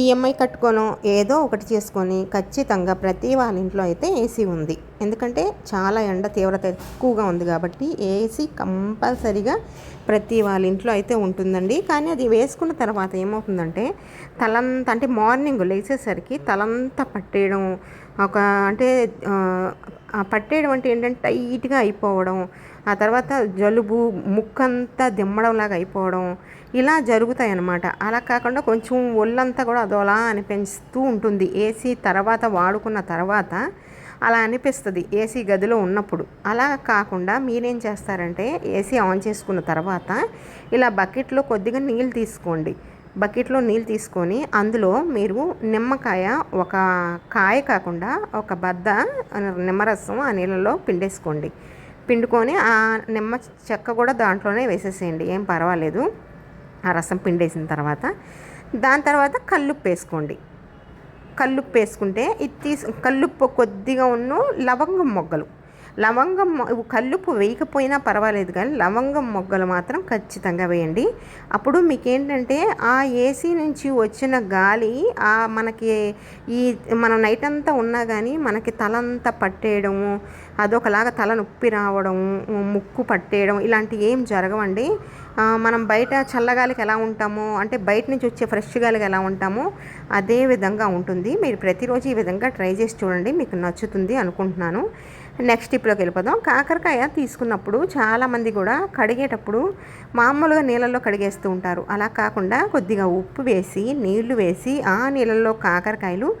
EMI కట్టుకోనో ఏదో ఒకటి చేసుకొని ఖచ్చితంగా ప్రతి వాళ్ళ ఇంట్లో అయితే ఏసీ ఉంది. ఎందుకంటే చాలా ఎండ తీవ్రత ఎక్కువగా ఉంది కాబట్టి ఏసీ కంపల్సరీగా ప్రతి వాళ్ళ ఇంట్లో అయితే ఉంటుందండి. కానీ అది వేసుకున్న తర్వాత ఏమవుతుందంటే తలంతా అంటే మార్నింగ్ లేచేసరికి తలంతా పట్టేయడం ఒక అంటే పట్టేయడం అంటే ఏంటంటే టైట్గా అయిపోవడం ఆ తర్వాత జలుబు ముక్కంతా దిమ్మడం లాగా అయిపోవడం ఇలా జరుగుతాయి అన్నమాట అలా కాకుండా కొంచెం ఒళ్ళంతా కూడా అదోలా అనిపిస్తూ ఉంటుంది. ఏసీ తర్వాత వాడుకున్న తర్వాత అలా అనిపిస్తుంది. ఏసీ గదిలో ఉన్నప్పుడు. అలా కాకుండా మీరేం చేస్తారంటే ఏసీ ఆన్ చేసుకున్న తర్వాత ఇలా బకెట్లో కొద్దిగా నీళ్ళు తీసుకోండి. బకెట్లో నీళ్ళు తీసుకొని అందులో మీరు నిమ్మకాయ ఒక కాయ కాకుండా ఒక బద్ద నిమ్మరసం ఆ నీళ్ళలో పిండేసుకోండి. పిండుకొని ఆ నిమ్మ చెక్క కూడా దాంట్లోనే వేసేసేయండి. ఏం పర్వాలేదు. ఆ రసం పిండేసిన తర్వాత దాని తర్వాత కల్లుప్పు వేసుకోండి. కల్లుప్పు వేసుకుంటే ఇది తీసు కల్లుప్పు కొద్దిగా ఉన్న లవంగం మొగ్గలు. లవంగం కల్లుపు వేయకపోయినా పర్వాలేదు కానీ లవంగం మొగ్గలు మాత్రం ఖచ్చితంగా వేయండి. అప్పుడు మీకేంటంటే ఆ ఏసీ నుంచి వచ్చిన గాలి ఆ మనకి ఈ మనం నైట్ అంతా ఉన్నా కానీ మనకి తలంతా పట్టేయడము అదొకలాగా తల నొప్పి రావడం ముక్కు పట్టేయడం ఇలాంటివి ఏం జరగవండి. మనం బయట చల్లగాలికి ఎలా ఉంటామో అంటే బయట నుంచి వచ్చే ఫ్రెష్ గాలికి ఎలా ఉంటామో అదే విధంగా ఉంటుంది. మీరు ప్రతిరోజు ఈ విధంగా ట్రై చేసి చూడండి మీకు నచ్చుతుంది అనుకుంటున్నాను. నెక్స్ట్ టిప్లోకి వెళ్ళిపోదాం. కాకరకాయ తీసుకున్నప్పుడు చాలామంది కూడా కడిగేటప్పుడు మామూలుగా నీళ్ళల్లో కడిగేస్తూ ఉంటారు. అలా కాకుండా కొద్దిగా ఉప్పు వేసి నీళ్ళు వేసి ఆ నీళ్ళల్లో కాకరకాయలు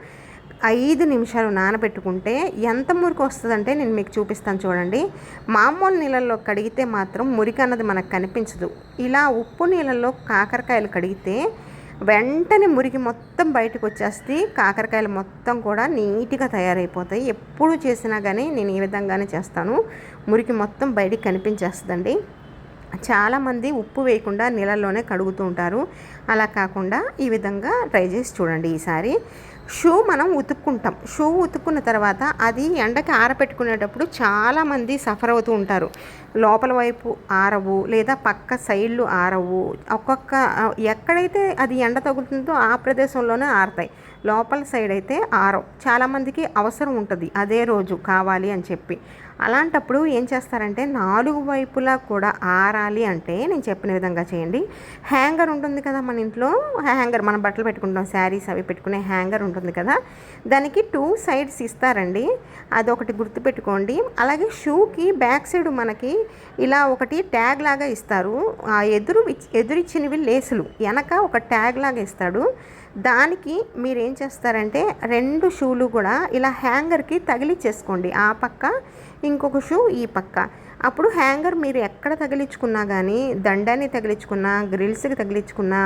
ఐదు నిమిషాలు నానబెట్టుకుంటే ఎంత మురికి వస్తుందంటే నేను మీకు చూపిస్తాను చూడండి. మామూలు నీళ్ళల్లో కడిగితే మాత్రం మురికి అన్నది మనకు కనిపించదు. ఇలా ఉప్పు నీళ్ళల్లో కాకరకాయలు కడిగితే వెంటనే మురికి మొత్తం బయటకు వచ్చేస్తే కాకరకాయలు మొత్తం కూడా నీట్గా తయారైపోతాయి. ఎప్పుడు చేసినా కానీ నేను ఈ విధంగానే చేస్తాను. మురికి మొత్తం బయటికి కనిపించేస్తుందండి. చాలామంది ఉప్పు వేయకుండా నీళ్ళల్లోనే కడుగుతూ ఉంటారు. అలా కాకుండా ఈ విధంగా ట్రై చేసి చూడండి ఈసారి. షూ మనం ఉతుక్కుంటాం. షూ ఉతుక్కున్న తర్వాత అది ఎండకి ఆరపెట్టుకునేటప్పుడు చాలామంది సఫర్ అవుతూ ఉంటారు. లోపల వైపు ఆరవు లేదా పక్క సైడ్లు ఆరవు. ఒక్కొక్క ఎక్కడైతే అది ఎండ తగులుతుందో ఆ ప్రదేశంలోనే ఆరుతాయి. లోపల సైడ్ అయితే ఆరవు. చాలామందికి అవసరం ఉంటుంది. అదే రోజు కావాలి అని చెప్పి. అలాంటప్పుడు ఏం చేస్తారంటే నాలుగు వైపులా కూడా ఆరాలి అంటే నేను చెప్పిన విధంగా చేయండి. హ్యాంగర్ ఉంటుంది కదా మన ఇంట్లో హ్యాంగర్ మనం బట్టలు పెట్టుకుంటాం శారీస్ అవి పెట్టుకునే హ్యాంగర్ ఉంటుంది కదా దానికి టూ సైడ్స్ ఇస్తారండి. అదొకటి గుర్తుపెట్టుకోండి. అలాగే షూకి బ్యాక్ సైడ్ మనకి ఇలా ఒకటి ట్యాగ్ లాగా ఇస్తారు. ఆ ఎదురు ఎదురిచ్చినవి లేసులు వెనక ఒక ట్యాగ్ లాగా ఇస్తాడు. దానికి మీరు ఏం చేస్తారంటే రెండు షూలు కూడా ఇలా హ్యాంగర్కి తగిలిచ్చేసుకోండి. ఆ పక్క ఇంకొక షూ ఈ పక్క. అప్పుడు హ్యాంగర్ మీరు ఎక్కడ తగిలించుకున్నా కానీ దండాన్ని తగిలించుకున్నా గ్రిల్స్కి తగిలించుకున్నా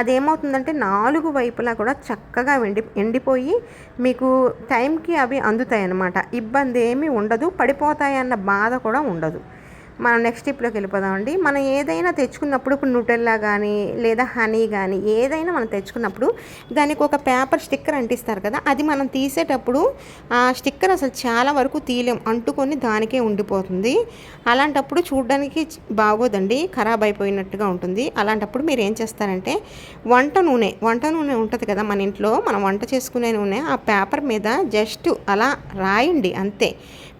అదేమవుతుందంటే నాలుగు వైపులా కూడా చక్కగా ఎండి ఎండిపోయి మీకు టైంకి అవి అందుతాయి అన్నమాట ఇబ్బంది ఏమీ ఉండదు పడిపోతాయన్న బాధ కూడా ఉండదు. మనం నెక్స్ట్ స్టెప్లోకి వెళ్ళిపోదామండి. మనం ఏదైనా తెచ్చుకున్నప్పుడు ఇప్పుడు న్యూటెల్లా కానీ లేదా హనీ కానీ ఏదైనా మనం తెచ్చుకున్నప్పుడు దానికి ఒక పేపర్ స్టిక్కర్ అంటిస్తారు కదా అది మనం తీసేటప్పుడు ఆ స్టిక్కర్ అసలు చాలా వరకు తీయలేం అంటుకొని దానికే ఉండిపోతుంది. అలాంటప్పుడు చూడడానికి బాగోదండి ఖరాబ్ అయిపోయినట్టుగా ఉంటుంది. అలాంటప్పుడు మీరు ఏం చేస్తారంటే వంట నూనె వంట నూనె ఉంటుంది కదా మన ఇంట్లో మనం వంట చేసుకునే నూనె ఆ పేపర్ మీద జస్ట్ అలా రాయండి అంతే.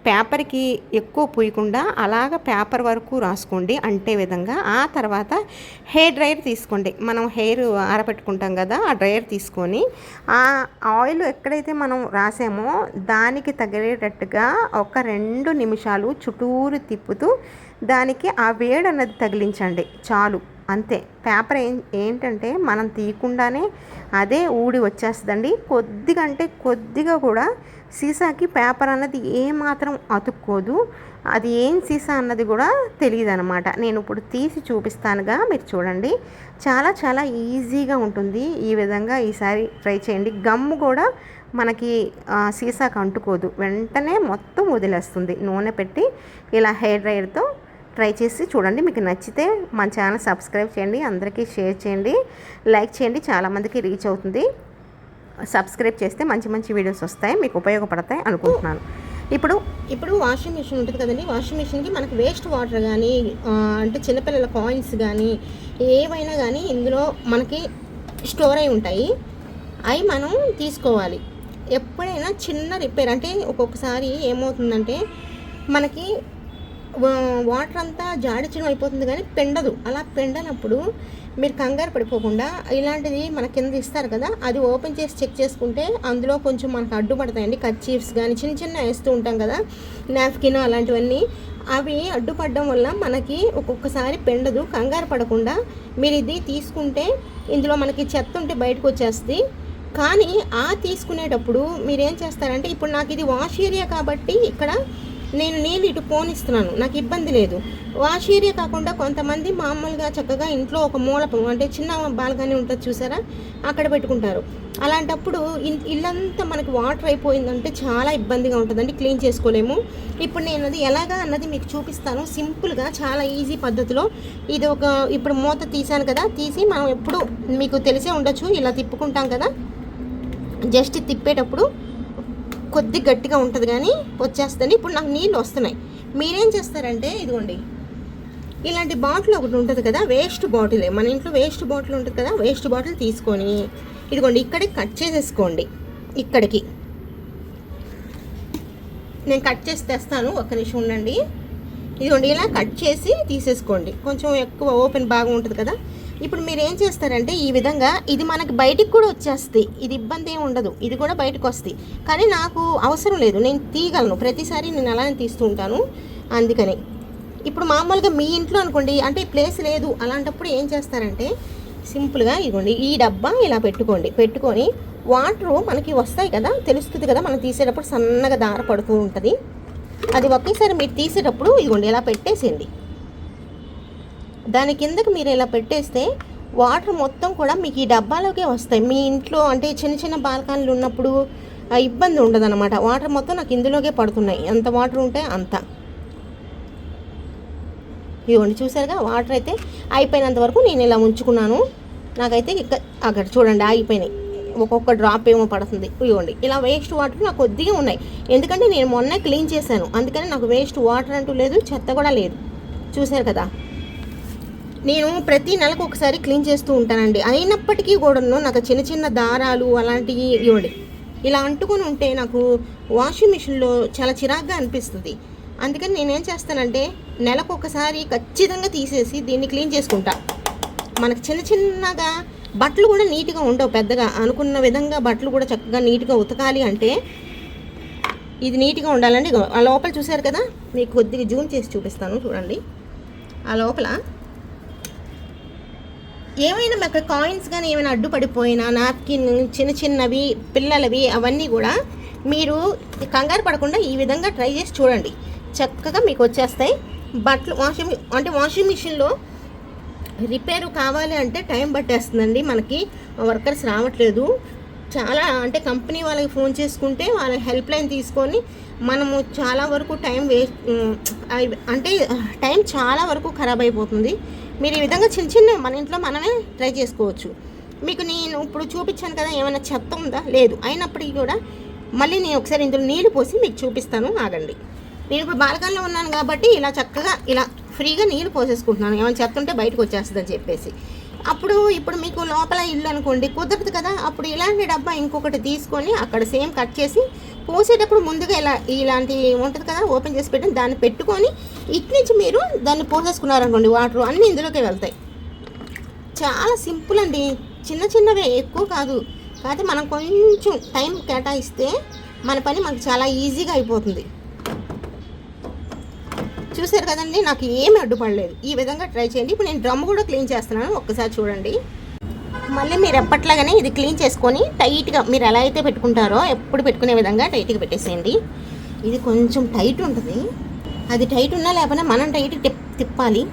పేపర్కి ఎక్కువ పూయకుండా అలాగ పేపర్ వరకు రాసుకోండి అంటే విధంగా. ఆ తర్వాత హెయిర్ డ్రైయర్ తీసుకోండి. మనం హెయిర్ ఆరబెట్టుకుంటాం కదా ఆ డ్రైయర్ తీసుకొని ఆ ఆయిల్ ఎక్కడైతే మనం రాసామో దానికి తగిలేటట్టుగా ఒక రెండు నిమిషాలు చుట్టూరు తిప్పుతూ దానికి ఆ వేడి అన్నది తగిలించండి చాలు. అంతే. పేపర్ ఏం ఏంటంటే మనం తీయకుండానే అదే ఊడి వచ్చేస్తుందండి. కొద్దిగా అంటే కొద్దిగా కూడా సీసాకి పేపర్ అన్నది ఏమాత్రం అతుక్కోదు. అది ఏం సీసా అన్నది కూడా తెలియదు అనమాట నేను ఇప్పుడు తీసి చూపిస్తానుగా మీరు చూడండి. చాలా చాలా ఈజీగా ఉంటుంది. ఈ విధంగా ఈసారి ట్రై చేయండి. గమ్ము కూడా మనకి సీసాకు అంటుకోదు. వెంటనే మొత్తం వదిలేస్తుంది. నూనె పెట్టి ఇలా హెయిర్ డ్రైయర్తో ట్రై చేసి చూడండి. మీకు నచ్చితే మన ఛానల్ సబ్స్క్రైబ్ చేయండి. అందరికీ షేర్ చేయండి. లైక్ చేయండి. చాలామందికి రీచ్ అవుతుంది. సబ్స్క్రైబ్ చేస్తే మంచి మంచి వీడియోస్ వస్తాయి. మీకు ఉపయోగపడతాయి అనుకుంటున్నాను. ఇప్పుడు ఇప్పుడు వాషింగ్ మిషన్ ఉంటుంది కదండి. వాషింగ్ మిషన్కి మనకి వేస్ట్ వాటర్ కానీ అంటే చిన్నపిల్లల కాయిన్స్ కానీ ఏవైనా కానీ ఇందులో మనకి స్టోర్ అయి ఉంటాయి. అవి మనం తీసుకోవాలి. ఎప్పుడైనా చిన్న రిపేర్ అంటే ఒక్కొక్కసారి ఏమవుతుందంటే మనకి వాటర్ అంతా జాడిచడం అయిపోతుంది కానీ పెండదు. అలా పెండనప్పుడు మీరు కంగారు పడిపోకుండా ఇలాంటిది మన కింద ఇస్తారు కదా అది ఓపెన్ చేసి చెక్ చేసుకుంటే అందులో కొంచెం మనకు అడ్డుపడతాయండి. కర్చీఫ్స్ కానీ చిన్న చిన్న వేస్తూ ఉంటాం కదా నాప్కిన్ అలాంటివన్నీ. అవి అడ్డుపడడం వల్ల మనకి ఒక్కొక్కసారి పెండదు కంగారు పడకుండా మీరు ఇది తీసుకుంటే ఇందులో మనకి చెత్త ఉంటే బయటకు వచ్చేస్తుంది. కానీ ఆ తీసుకునేటప్పుడు మీరేం చేస్తారంటే ఇప్పుడు నాకు ఇది వాష్ ఏరియా కాబట్టి ఇక్కడ నేను నీళ్ళు ఇటు పోనిస్తున్నాను నాకు ఇబ్బంది లేదు. వాష్ ఏరియా కాకుండా కొంతమంది మామూలుగా చక్కగా ఇంట్లో ఒక మూల అంటే చిన్న బాల్కనీ ఉంటుంది చూసారా? అక్కడ పెట్టుకుంటారు. అలాంటప్పుడు ఇన్- ఇల్లంతా మనకి వాటర్ అయిపోయిందంటే చాలా ఇబ్బందిగా ఉంటుందండి క్లీన్ చేసుకోలేము. ఇప్పుడు నేను అది ఎలాగా అన్నది మీకు చూపిస్తాను. సింపుల్గా చాలా ఈజీ పద్ధతిలో ఇది ఒక ఇప్పుడు మూత తీసాను కదా తీసి మనం ఎప్పుడు మీకు తెలిసే ఉండొచ్చు ఇలా తిప్పుకుంటాం కదా. జస్ట్ తిప్పేటప్పుడు కొద్ది గట్టిగా ఉంటుంది కానీ వచ్చేస్తుంది ఇప్పుడు నాకు నీళ్ళు వస్తున్నాయి. మీరేం చేస్తారంటే ఇదిగోండి. ఇలాంటి బాటిల్ ఒకటి ఉంటుంది కదా వేస్ట్ బాటిలే. మన ఇంట్లో వేస్ట్ బాటిల్ ఉంటుంది కదా వేస్ట్ బాటిల్ తీసుకొని ఇదిగోండి ఇక్కడికి కట్ చేసేసుకోండి. ఇక్కడికి. నేను కట్ చేసి తెస్తాను ఒక్క నిమిషం ఉండండి. ఇదిగోండి ఇలా కట్ చేసి తీసేసుకోండి. కొంచెం ఎక్కువ ఓపెన్ బాగా ఉంటుంది కదా ఇప్పుడు మీరు ఏం చేస్తారంటే ఈ విధంగా ఇది మనకి బయటికి కూడా వచ్చేస్తుంది. ఇది ఇబ్బంది ఏమి ఉండదు. ఇది కూడా బయటకు వస్తుంది. కానీ నాకు అవసరం లేదు. నేను తీయగలను. ప్రతిసారి నేను అలానే తీస్తూ ఉంటాను. అందుకని. ఇప్పుడు మామూలుగా మీ ఇంట్లో అనుకోండి అంటే ప్లేస్ లేదు. అలాంటప్పుడు ఏం చేస్తారంటే సింపుల్గా ఇదిగోండి ఈ డబ్బా ఇలా పెట్టుకోండి. పెట్టుకొని వాటర్ మనకి వస్తాయి కదా తెలుస్తుంది కదా మనం తీసేటప్పుడు సన్నగా దార పడుతూ ఉంటుంది. అది ఒకేసారి మీరు తీసేటప్పుడు ఇదిగోండి ఇలా పెట్టేసేయండి. దాని కిందకి మీరు ఇలా పెట్టేస్తే వాటర్ మొత్తం కూడా మీకు ఈ డబ్బాలోకే వస్తాయి. మీ ఇంట్లో అంటే చిన్న చిన్న బాల్కనీలు ఉన్నప్పుడు ఇబ్బంది ఉండదన్నమాట. వాటర్ మొత్తం నాకు ఇందులోకే పడుతున్నాయి. ఎంత వాటర్ ఉంటే అంత. ఇదిగోండి చూసారుగా? వాటర్ అయితే అయిపోయినంత వరకు నేను ఇలా ఉంచుకున్నాను. నాకైతే ఇక్క అక్కడ చూడండి ఆగిపోయినాయి. ఒక్కొక్క డ్రాప్ ఏమో పడుతుంది. ఇవ్వండి ఇలా వేస్ట్ వాటర్ నాకు కొద్దిగా ఉన్నాయి. ఎందుకంటే నేను మొన్న క్లీన్ చేశాను. అందుకని నాకు వేస్ట్ వాటర్ అంటూ లేదు చెత్త కూడా లేదు. చూశారు కదా? నేను ప్రతి నెలకు ఒకసారి క్లీన్ చేస్తూ ఉంటానండి. అయినప్పటికీ కూడాను నాకు చిన్న చిన్న దారాలు అలాంటివి ఇవ్వండి. ఇలా అంటుకొని ఉంటే నాకు వాషింగ్ మిషన్లో చాలా చిరాగ్గా అనిపిస్తుంది. అందుకని నేనేం చేస్తానంటే నెలకు ఒకసారి ఖచ్చితంగా తీసేసి దీన్ని క్లీన్ చేసుకుంటా. మనకు చిన్న చిన్నగా బట్టలు కూడా నీట్గా ఉండవు పెద్దగా. అనుకున్న విధంగా బట్టలు కూడా చక్కగా నీట్గా ఉతకాలి అంటే ఇది నీట్గా ఉండాలండి. ఆ లోపల చూసారు కదా? మీకు కొద్దిగా జూమ్ చేసి చూపిస్తాను. చూడండి. ఆ లోపల ఏమైనా మాకు కాయిన్స్ కానీ ఏమైనా అడ్డుపడిపోయినా నాప్కిన్ చిన్న చిన్నవి పిల్లలవి అవన్నీ కూడా మీరు కంగారు పడకుండా ఈ విధంగా ట్రై చేసి చూడండి. చక్కగా మీకు వచ్చేస్తాయి. బట్టలు వాషింగ్ అంటే వాషింగ్ మిషన్లో రిపేరు కావాలి అంటే టైం పట్టేస్తుందండి మనకి. వర్కర్స్ రావట్లేదు. చాలా అంటే కంపెనీ వాళ్ళకి ఫోన్ చేసుకుంటే వాళ్ళ హెల్ప్ లైన్ తీసుకొని మనము చాలా వరకు టైం వేస్ట్ అంటే టైం చాలా వరకు ఖరాబ్ అయిపోతుంది. మీరు ఈ విధంగా చిన్న చిన్న మన ఇంట్లో మనమే ట్రై చేసుకోవచ్చు. మీకు నేను ఇప్పుడు చూపించాను కదా ఏమైనా చెత్త ఉందా? లేదు. అయినప్పటికీ కూడా మళ్ళీ నేను ఒకసారి ఇందులో నీళ్ళు పోసి మీకు చూపిస్తాను. ఆగండి. నేను ఇప్పుడు బాల్కనీలో ఉన్నాను కాబట్టి ఇలా చక్కగా ఇలా ఫ్రీగా నీళ్ళు పోసేసుకుంటున్నాను. ఏమైనా చెత్త ఉంటే బయటకు వచ్చేస్తుందని చెప్పేసి. అప్పుడు ఇప్పుడు మీకు లోపల ఇల్లు అనుకోండి కుదరదు కదా. అప్పుడు ఇలాంటి డబ్బా ఇంకొకటి తీసుకొని అక్కడ సేమ్ కట్ చేసి పోసేటప్పుడు ముందుగా ఇలా ఇలాంటి ఉంటుంది కదా ఓపెన్ చేసి పెట్టి దాన్ని పెట్టుకొని ఇటు నుంచి మీరు దాన్ని పోసేసుకున్నారనుకోండి వాటర్ అన్నీ ఇందులోకి వెళ్తాయి. చాలా సింపుల్ అండి. చిన్న చిన్నవే ఎక్కువ కాదు. కాకపోతే మనం కొంచెం టైం కేటాయిస్తే మన పని మనకు చాలా ఈజీగా అయిపోతుంది. చూసారు కదండి నాకు ఏమి అడ్డుపడలేదు. ఈ విధంగా ట్రై చేయండి. ఇప్పుడు నేను డ్రమ్ కూడా క్లీన్ చేస్తున్నాను. ఒక్కసారి చూడండి. మళ్ళీ మీరు ఎప్పట్లాగానే ఇది క్లీన్ చేసుకొని టైట్గా మీరు ఎలా అయితే పెట్టుకుంటారో ఎప్పుడు పెట్టుకునే విధంగా టైట్గా పెట్టేసేయండి. ఇది కొంచెం టైట్ ఉంటుంది. అది టైట్ ఉన్నా లేకపోయినా మనం టైట్ టిప్ తిప్పాలి.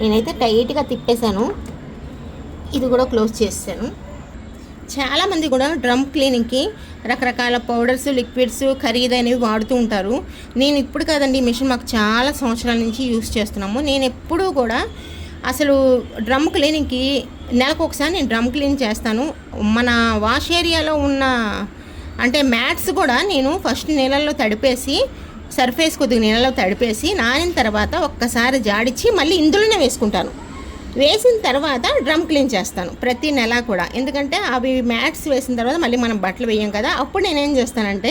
నేనైతే టైట్గా తిప్పేశాను. ఇది కూడా క్లోజ్ చేసాను చాలామంది కూడా డ్రమ్ క్లీనింగ్కి రకరకాల పౌడర్స్ లిక్విడ్స్ ఖరీదైనవి వాడుతూ ఉంటారు. నేను ఇప్పుడు కాదండి ఈ మిషన్ మాకు చాలా సంవత్సరాల నుంచి యూస్ చేస్తున్నాము. నేను ఎప్పుడూ కూడా అసలు డ్రమ్ క్లీనింగ్కి నెలకు ఒకసారి నేను డ్రమ్ క్లీన్ చేస్తాను. మన వాష్ ఏరియాలో ఉన్న అంటే మ్యాట్స్ కూడా నేను ఫస్ట్ నీళ్ళల్లో తడిపేసి సర్ఫేస్ కొద్దిగా నీళ్ళలో తడిపేసి నానిన తర్వాత ఒక్కసారి జాడిచ్చి మళ్ళీ ఇందులోనే వేసుకుంటాను. వేసిన తర్వాత డ్రమ్ క్లీన్ చేస్తాను ప్రతి నెల కూడా. ఎందుకంటే అవి మ్యాట్స్ వేసిన తర్వాత మళ్ళీ మనం బట్టలు వేయం కదా అప్పుడు నేను ఏం చేస్తానంటే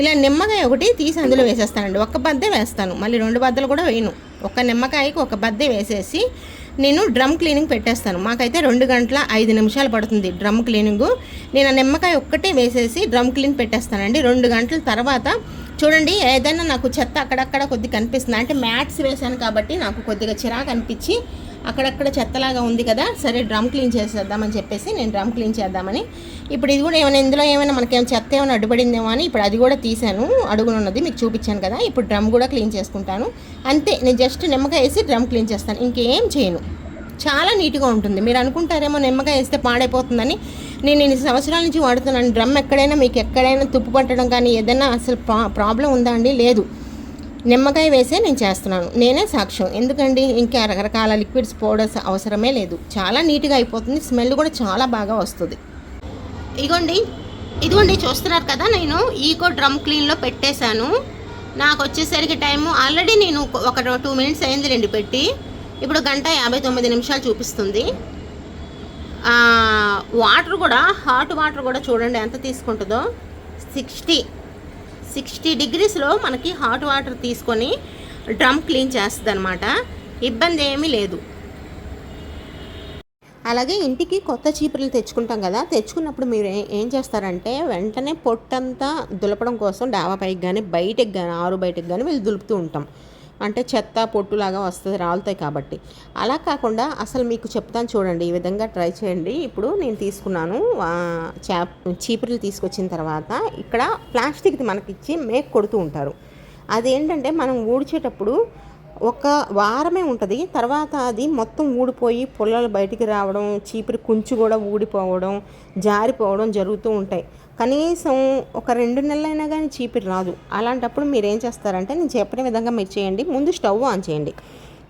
ఇలా నిమ్మకాయ ఒకటి తీసి అందులో వేసేస్తానండి. ఒక్క బద్దే వేస్తాను మళ్ళీ రెండు బద్దలు కూడా వేయను. ఒక నిమ్మకాయకి ఒక బద్దే వేసేసి నేను డ్రమ్ క్లీనింగ్ పెట్టేస్తాను. మాకైతే రెండు గంటల ఐదు నిమిషాలు పడుతుంది డ్రమ్ క్లీనింగ్. నేను ఆ నిమ్మకాయ ఒక్కటే వేసేసి డ్రమ్ క్లీన్ పెట్టేస్తానండి. రెండు గంటల తర్వాత చూడండి ఏదైనా నాకు చెత్త అక్కడక్కడ కొద్దిగా కనిపిస్తుంది. అంటే మ్యాట్స్ వేసాను కాబట్టి నాకు కొద్దిగా చిరాకు అనిపించి అక్కడక్కడ చెత్తలాగా ఉంది కదా సరే డ్రమ్ క్లీన్ చేసేద్దామని చెప్పేసి నేను డ్రమ్ క్లీన్ చేద్దామని. ఇప్పుడు ఇది కూడా ఏమైనా ఇందులో ఏమైనా మనకేమైనా చెత్త ఏమైనా అడ్డుపడిందేమో అని ఇప్పుడు అది కూడా తీసాను అడుగునున్నది మీకు చూపించాను కదా ఇప్పుడు డ్రమ్ కూడా క్లీన్ చేసుకుంటాను. అంతే నేను జస్ట్ నిమ్మకాయ వేసి డ్రమ్ క్లీన్ చేస్తాను ఇంకేం చేయను. చాలా నీట్గా ఉంటుంది మీరు అనుకుంటారేమో నిమ్మకాయ వేస్తే పాడైపోతుందని. నేను ఇన్ని సంవత్సరాల నుంచి వాడుతున్నాను డ్రమ్ ఎక్కడైనా మీకు ఎక్కడైనా తుప్పు పట్టడం కానీ ఏదైనా అసలు ప్రాబ్లం ఉందా అండి? లేదు. నిమ్మకాయ వేసే నేను చేస్తున్నాను. నేనే సాక్ష్యం. ఎందుకండి? ఇంకా రకరకాల లిక్విడ్స్ పౌడర్స్ అవసరమే లేదు. చాలా నీట్గా అయిపోతుంది. స్మెల్ కూడా చాలా బాగా వస్తుంది. ఇగోండి. ఇదిగోండి చూస్తున్నారు కదా నేను? ఈకో డ్రమ్ క్లీన్లో పెట్టేశాను. నాకు వచ్చేసరికి టైము ఆల్రెడీ నేను ఒక టూ మినిట్స్ అయింది రెండు పెట్టి. ఇప్పుడు గంట యాభై తొమ్మిది నిమిషాలు చూపిస్తుంది. వాటర్ కూడా హాట్ వాటర్ కూడా చూడండి ఎంత తీసుకుంటుందో. సిక్స్టీ. సిక్స్టీ డిగ్రీస్లో మనకి హాట్ వాటర్ తీసుకొని డ్రమ్ క్లీన్ చేస్తుంది అనమాట ఇబ్బంది ఏమీ లేదు. అలాగే ఇంటికి కొత్త చీపుర్లు తెచ్చుకుంటాం కదా తెచ్చుకున్నప్పుడు మీరు ఏం చేస్తారంటే వెంటనే పొట్టంతా దులపడం కోసం డాబా పైకి కానీ బయటకు కానీ ఆరు బయటకు కానీ వీళ్ళు దులుపుతూ ఉంటాం. అంటే చెత్త పొట్టులాగా వస్తుంది రాలుతాయి కాబట్టి. అలా కాకుండా అసలు మీకు చెప్తాను చూడండి ఈ విధంగా ట్రై చేయండి. ఇప్పుడు నేను తీసుకున్నాను చేప చీపుర్లు తీసుకొచ్చిన తర్వాత ఇక్కడ ప్లాస్టిక్ది మనకిచ్చి మేక్ కొడుతూ ఉంటారు. అదేంటంటే మనం ఊడ్చేటప్పుడు ఒక వారమే ఉంటుంది తర్వాత అది మొత్తం ఊడిపోయి పొలాలు బయటికి రావడం చీపురు కుంచు కూడా ఊడిపోవడం జారిపోవడం జరుగుతూ ఉంటాయి. కనీసం ఒక రెండు నెలలైనా కానీ చీపిరి రాదు. అలాంటప్పుడు మీరు ఏం చేస్తారంటే నేను చెప్పిన విధంగా మీరు చేయండి. ముందు స్టవ్ ఆన్ చేయండి.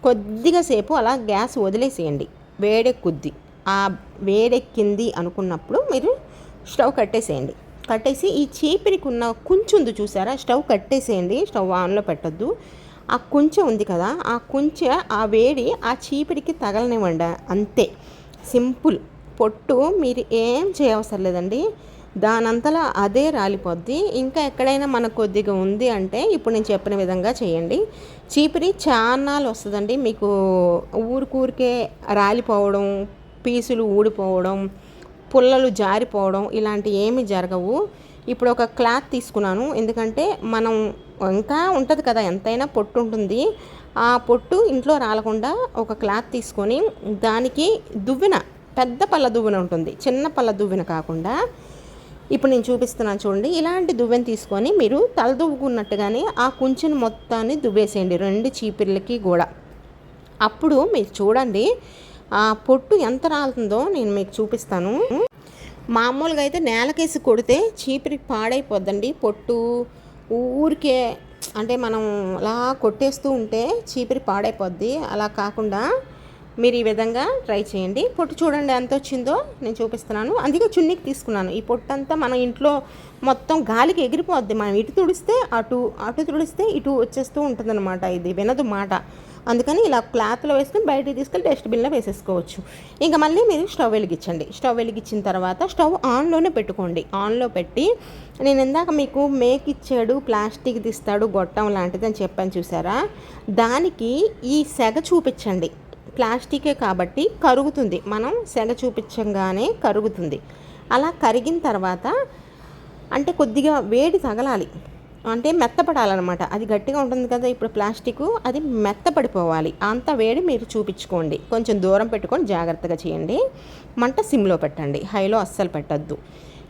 కొద్దిగా సేపు అలా గ్యాస్ వదిలేసేయండి. వేడెక్కుద్ది. ఆ వేడెక్కింది అనుకున్నప్పుడు మీరు స్టవ్ కట్టేసేయండి. కట్టేసి ఈ చీపిరికి ఉన్న కుంచుంది చూసారా? స్టవ్ కట్టేసేయండి. స్టవ్ ఆన్లో పెట్టద్దు. ఆ కుంచె ఉంది కదా? ఆ కుంచె ఆ వేడి ఆ చీపిరికి తగలనివ్వండి. అంతే. సింపుల్. పొట్టు మీరు ఏం చేయవసరం లేదండి. దానంతలా అదే రాలిపోద్ది. ఇంకా ఎక్కడైనా మనకు కొద్దిగా ఉంది అంటే ఇప్పుడు నేను చెప్పిన విధంగా చేయండి. చీపిరి చాన్నాలు వస్తుందండి. మీకు ఊరికూరికే రాలిపోవడం పీసులు ఊడిపోవడం పుల్లలు జారిపోవడం ఇలాంటి ఏమి జరగవు. ఇప్పుడు ఒక క్లాత్ తీసుకున్నాను. ఎందుకంటే మనం ఇంకా ఉంటుంది కదా ఎంతైనా పొట్టు ఉంటుంది. ఆ పొట్టు ఇంట్లో రాలకుండా ఒక క్లాత్ తీసుకొని దానికి దువ్వెన పెద్ద పళ్ళ దువ్వెన ఉంటుంది. చిన్న పళ్ళ దువ్వెన కాకుండా ఇప్పుడు నేను చూపిస్తున్నాను చూడండి. ఇలాంటి దువ్వెని తీసుకొని మీరు తల దువ్వుకున్నట్టుగానే ఆ కుంచెని మొత్తాన్ని దువ్వేసేయండి. రెండు చీపిర్లకి కూడా అప్పుడు మీరు చూడండి ఆ పొట్టు ఎంత రాలుతుందో నేను మీకు చూపిస్తాను. మామూలుగా అయితే నేలకేసి కొడితే చీపిరి పాడైపోద్దండి. పొట్టు ఊరికే అంటే మనం అలా కొట్టేస్తూ ఉంటే చీపిరి పాడైపోద్ది. అలా కాకుండా మీరు ఈ విధంగా ట్రై చేయండి. పొట్టు చూడండి ఎంత వచ్చిందో నేను చూపిస్తున్నాను. అందుకే చున్నీకి తీసుకున్నాను. ఈ పొట్టు అంతా మన ఇంట్లో మొత్తం గాలికి ఎగిరిపోద్ది. మనం ఇటు తుడిస్తే అటు అటు తుడిస్తే ఇటు వచ్చేస్తూ ఉంటుందన్నమాట ఇది. వినదు మాట. అందుకని ఇలా క్లాత్లో వేసుకుని బయటికి తీసుకెళ్ళి డస్ట్బిన్లో వేసేసుకోవచ్చు. ఇంకా మళ్ళీ మీరు స్టవ్ వెలిగించండి. స్టవ్ వెలిగించిన తర్వాత స్టవ్ ఆన్లోనే పెట్టుకోండి. ఆన్లో పెట్టి నేను ఇందాక మీకు మేక్ ఇచ్చాడు ప్లాస్టిక్ తీస్తాడు గొట్టం లాంటిది అని చెప్పాను చూసారా? దానికి ఈ సెగ చూపించండి. ప్లాస్టికే కాబట్టి కరుగుతుంది. మనం సెగ చూపించంగానే కరుగుతుంది. అలా కరిగిన తర్వాత అంటే కొద్దిగా వేడి తగలాలి. అంటే మెత్తపడాలన్నమాట. అది గట్టిగా ఉంటుంది కదా ఇప్పుడు ప్లాస్టిక్. అది మెత్తపడిపోవాలి. అంత వేడి మీరు చూపించుకోండి. కొంచెం దూరం పెట్టుకొని జాగ్రత్తగా చేయండి. మంట సిమ్లో పెట్టండి. హైలో అస్సలు పెట్టద్దు.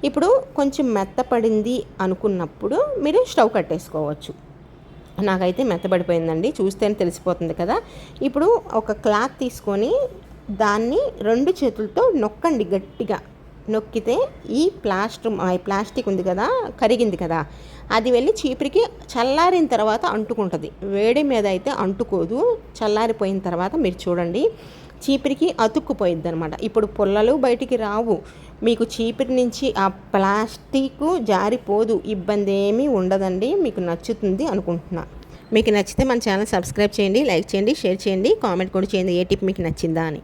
ఇప్పుడు కొంచెం మెత్తపడింది అనుకున్నప్పుడు మీరు స్టవ్ కట్టేసుకోవచ్చు. నాకైతే మెత్తబడిపోయిందండి. చూస్తేనే తెలిసిపోతుంది కదా. ఇప్పుడు ఒక క్లాత్ తీసుకొని దాన్ని రెండు చేతులతో నొక్కండి గట్టిగా. నొక్కితే ఈ ప్లాస్టర్ ప్లాస్టిక్ ఉంది కదా కరిగింది కదా. అది వెళ్ళి చీపురికి చల్లారిన తర్వాత అంటుకుంటుంది. వేడి మీద అయితే అంటుకోదు. చల్లారిపోయిన తర్వాత మీరు చూడండి. చీపిరికి అతుక్కుపోయిద్ది అనమాట ఇప్పుడు పుల్లలు బయటికి రావు. మీకు చీపిరి నుంచి ఆ ప్లాస్టిక్ జారిపోదు. ఇబ్బంది ఏమీ ఉండదండి. మీకు నచ్చుతుంది అనుకుంటున్నా. మీకు నచ్చితే మన ఛానల్ సబ్స్క్రైబ్ చేయండి లైక్ చేయండి షేర్ చేయండి కామెంట్ కూడా చేయండి. ఏ టిప్ మీకు నచ్చిందా అని.